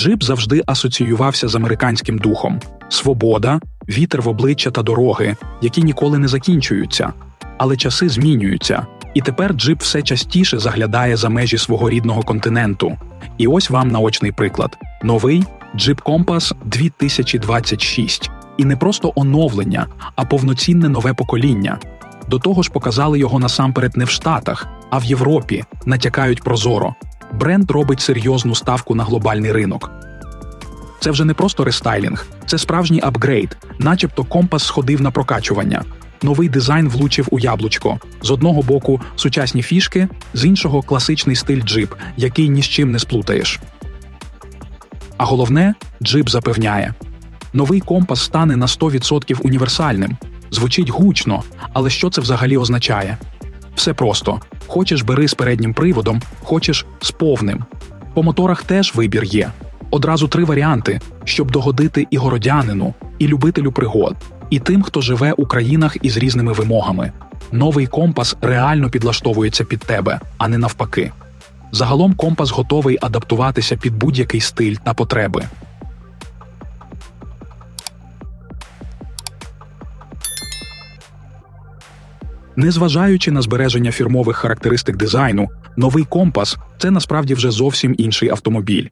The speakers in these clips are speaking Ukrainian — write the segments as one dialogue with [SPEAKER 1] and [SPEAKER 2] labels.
[SPEAKER 1] Джип завжди асоціювався з американським духом: свобода, вітер в обличчя та дороги, які ніколи не закінчуються. Але часи змінюються, і тепер джип все частіше заглядає за межі свого рідного континенту. І ось вам наочний приклад: новий Jeep Compass 2026. І не просто оновлення, а повноцінне нове покоління. До того ж, показали його насамперед не в Штатах, а в Європі, натякають прозоро. Бренд робить серйозну ставку на глобальний ринок. Це вже не просто рестайлінг, це справжній апгрейд, начебто компас сходив на прокачування. Новий дизайн влучив у яблучко. З одного боку сучасні фішки, з іншого класичний стиль джип, який ні з чим не сплутаєш. А головне, джип запевняє: новий компас стане на 100% універсальним. Звучить гучно, але що це взагалі означає? Все просто: хочеш бери з переднім приводом, хочеш з повним. По моторах теж вибір є. Одразу три варіанти, щоб догодити і городянину, і любителю пригод, і тим, хто живе у країнах із різними вимогами. Новий компас реально підлаштовується під тебе, а не навпаки. Загалом компас готовий адаптуватися під будь-який стиль та потреби. Незважаючи на збереження фірмових характеристик дизайну, новий компас це насправді вже зовсім інший автомобіль.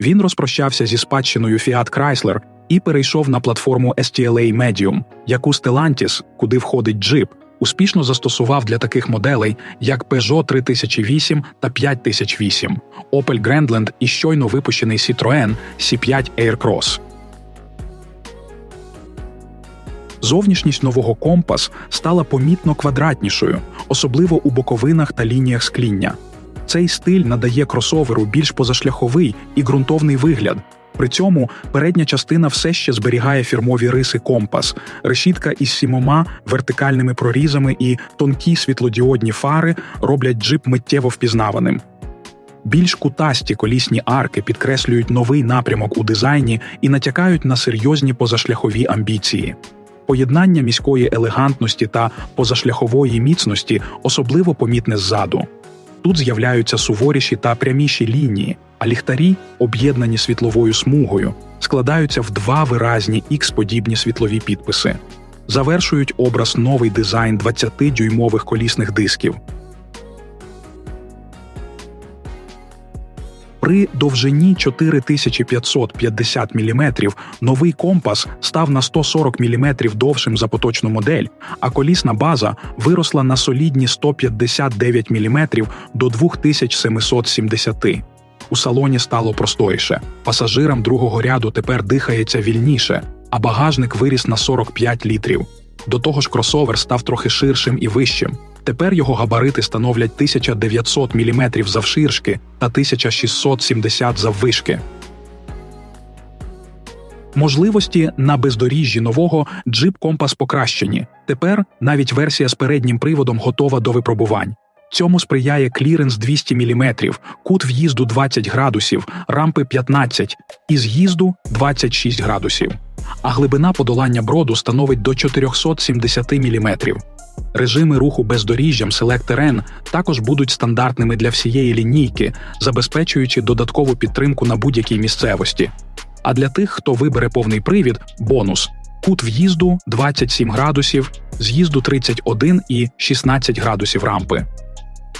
[SPEAKER 1] Він розпрощався зі спадщиною Fiat Chrysler і перейшов на платформу STLA Medium, яку Stellantis, куди входить джип, успішно застосував для таких моделей, як Peugeot 3008 та 5008, Opel Grandland і щойно випущений Citroën C5 Aircross. Зовнішність нового компас стала помітно квадратнішою, особливо у боковинах та лініях скління. Цей стиль надає кросоверу більш позашляховий і ґрунтовний вигляд. При цьому передня частина все ще зберігає фірмові риси компас, решітка із сімома вертикальними прорізами і тонкі світлодіодні фари роблять джип миттєво впізнаваним. Більш кутасті колісні арки підкреслюють новий напрямок у дизайні і натякають на серйозні позашляхові амбіції. Поєднання міської елегантності та позашляхової міцності особливо помітне ззаду. Тут з'являються суворіші та пряміші лінії, а ліхтарі, об'єднані світловою смугою, складаються в два виразні ікс-подібні світлові підписи. Завершують образ новий дизайн 20-дюймових колісних дисків. При довжині 4550 мм новий компас став на 140 мм довшим за поточну модель, а колісна база виросла на солідні 159 мм до 2770. У салоні стало простойше. Пасажирам другого ряду тепер дихається вільніше, а багажник виріс на 45 літрів. До того ж, кросовер став трохи ширшим і вищим. Тепер його габарити становлять 1900 мм завширшки та 1670 заввишки. Можливості на бездоріжжі нового джип компас покращені. Тепер навіть версія з переднім приводом готова до випробувань. Цьому сприяє кліренс 200 мм, кут в'їзду 20 градусів, рампи 15 і з'їзду 26 градусів. А глибина подолання броду становить до 470 мм. Режими руху бездоріжжям Select N також будуть стандартними для всієї лінійки, забезпечуючи додаткову підтримку на будь-якій місцевості. А для тих, хто вибере повний привід, бонус кут в'їзду 27 градусів, з'їзду 31 і 16 градусів рампи.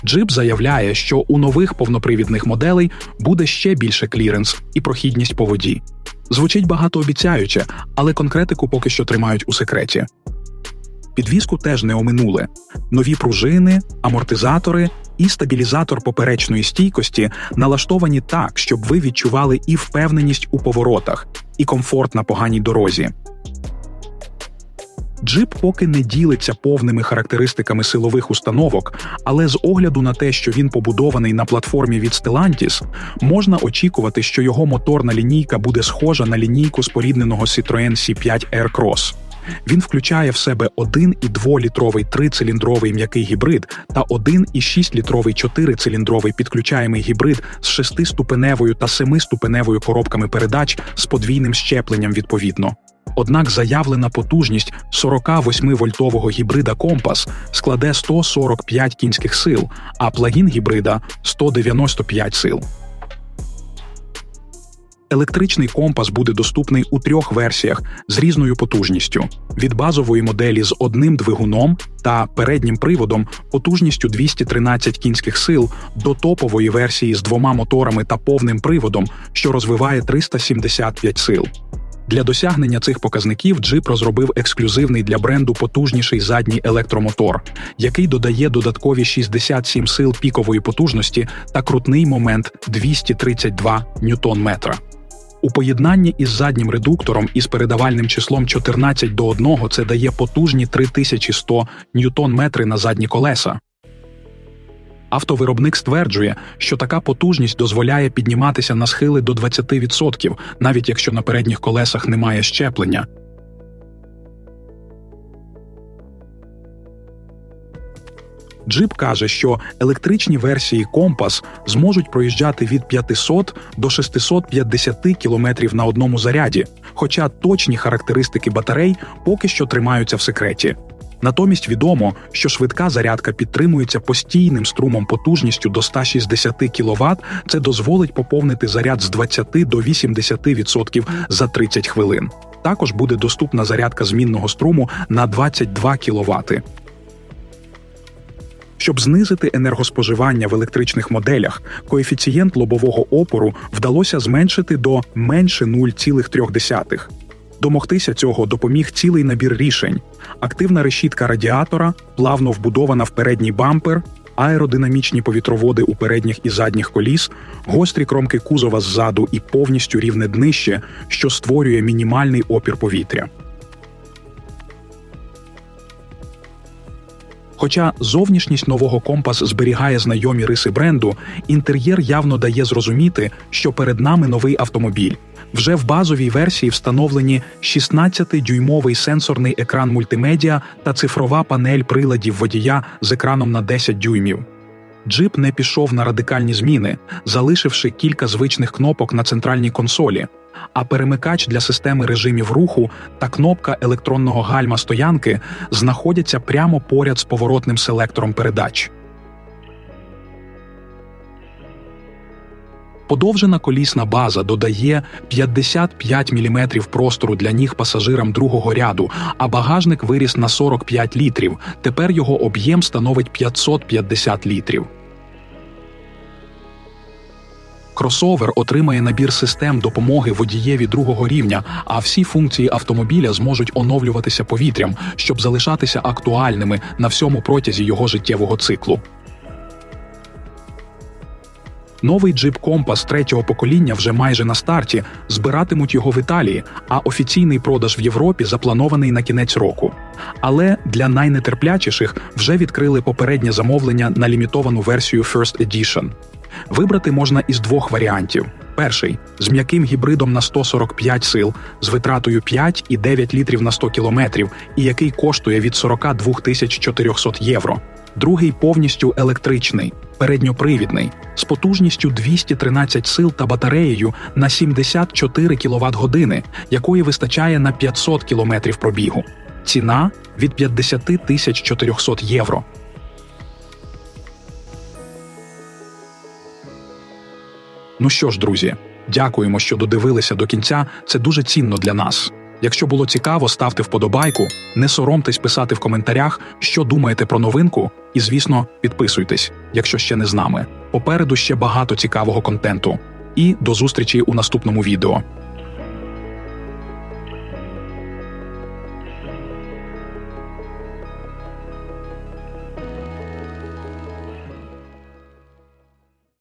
[SPEAKER 1] Джип заявляє, що у нових повнопривідних моделей буде ще більше кліренс і прохідність по воді. Звучить багатообіцяюче, але конкретику поки що тримають у секреті. Підвізку теж не оминули. Нові пружини, амортизатори і стабілізатор поперечної стійкості налаштовані так, щоб ви відчували і впевненість у поворотах, і комфорт на поганій дорозі. Джип поки не ділиться повними характеристиками силових установок, але з огляду на те, що він побудований на платформі від Stellantis, можна очікувати, що його моторна лінійка буде схожа на лінійку спорідненого Citroën C5 Aircross. Він включає в себе 1,2-літровий трициліндровий м'який гібрид та 1,6-літровий чотирициліндровий підключаємий гібрид з 6-ступеневою та 7-ступеневою коробками передач з подвійним щепленням відповідно. Однак заявлена потужність 48-вольтового гібрида Компас складе 145 кінських сил, а плагін гібрида 195 сил. Електричний компас буде доступний у трьох версіях з різною потужністю: від базової моделі з одним двигуном та переднім приводом потужністю 213 кінських сил до топової версії з двома моторами та повним приводом, що розвиває 375 сил. Для досягнення цих показників Jeep розробив ексклюзивний для бренду потужніший задній електромотор, який додає додаткові 67 сил пікової потужності та крутний момент 232 ньютон-метра. У поєднанні із заднім редуктором із передавальним числом 14 до 1 це дає потужні 3100 ньютон-метри на задні колеса. Автовиробник стверджує, що така потужність дозволяє підніматися на схили до 20%, навіть якщо на передніх колесах немає щеплення. Джип каже, що електричні версії компас зможуть проїжджати від 500 до 650 км на одному заряді, хоча точні характеристики батарей поки що тримаються в секреті. Натомість відомо, що швидка зарядка підтримується постійним струмом потужністю до 160 кВт, Це дозволить поповнити заряд з 20 до 80% за 30 хвилин. Також буде доступна зарядка змінного струму на 22 кВт. Щоб знизити енергоспоживання в електричних моделях, коефіцієнт лобового опору вдалося зменшити до менше 0,3. Домогтися цього допоміг цілий набір рішень: активна решітка радіатора, плавно вбудована в передній бампер, аеродинамічні повітроводи у передніх і задніх коліс, гострі кромки кузова ззаду і повністю рівне днище, що створює мінімальний опір повітря. Хоча зовнішність нового компас зберігає знайомі риси бренду, інтер'єр явно дає зрозуміти, що перед нами новий автомобіль. Вже в базовій версії встановлені 16-дюймовий сенсорний екран мультимедіа та цифрова панель приладів водія з екраном на 10 дюймів. Джип не пішов на радикальні зміни, залишивши кілька звичних кнопок на центральній консолі, а перемикач для системи режимів руху та кнопка електронного гальма стоянки знаходяться прямо поряд з поворотним селектором передач. Подовжена колісна база додає 55 мм простору для ніг пасажирам другого ряду, а багажник виріс на 45 літрів. Тепер його об'єм становить 550 літрів. Кросовер отримає набір систем допомоги водієві другого рівня, а всі функції автомобіля зможуть оновлюватися повітрям, щоб залишатися актуальними на всьому протязі його життєвого циклу. Новий джип Компас третього покоління вже майже на старті. Збиратимуть його в Італії, а офіційний продаж в Європі запланований на кінець року. Але для найнетерплячіших вже відкрили попереднє замовлення на лімітовану версію First Edition. Вибрати можна із двох варіантів: перший з м'яким гібридом на 145 сил, з витратою 5 і 9 літрів на 100 кілометрів, і який коштує від 42 тисяч 400 євро. Другий повністю електричний, передньопривідний, з потужністю 213 сил та батареєю на 74 кВт години, якої вистачає на 500 км пробігу. Ціна від 50 тисяч 400 євро. Ну що ж, друзі, дякуємо, що додивилися до кінця. Це дуже цінно для нас. Якщо було цікаво, ставте вподобайку, не соромтесь писати в коментарях, що думаєте про новинку, і, звісно, підписуйтесь, якщо ще не з нами. Попереду ще багато цікавого контенту. І до зустрічі у наступному відео.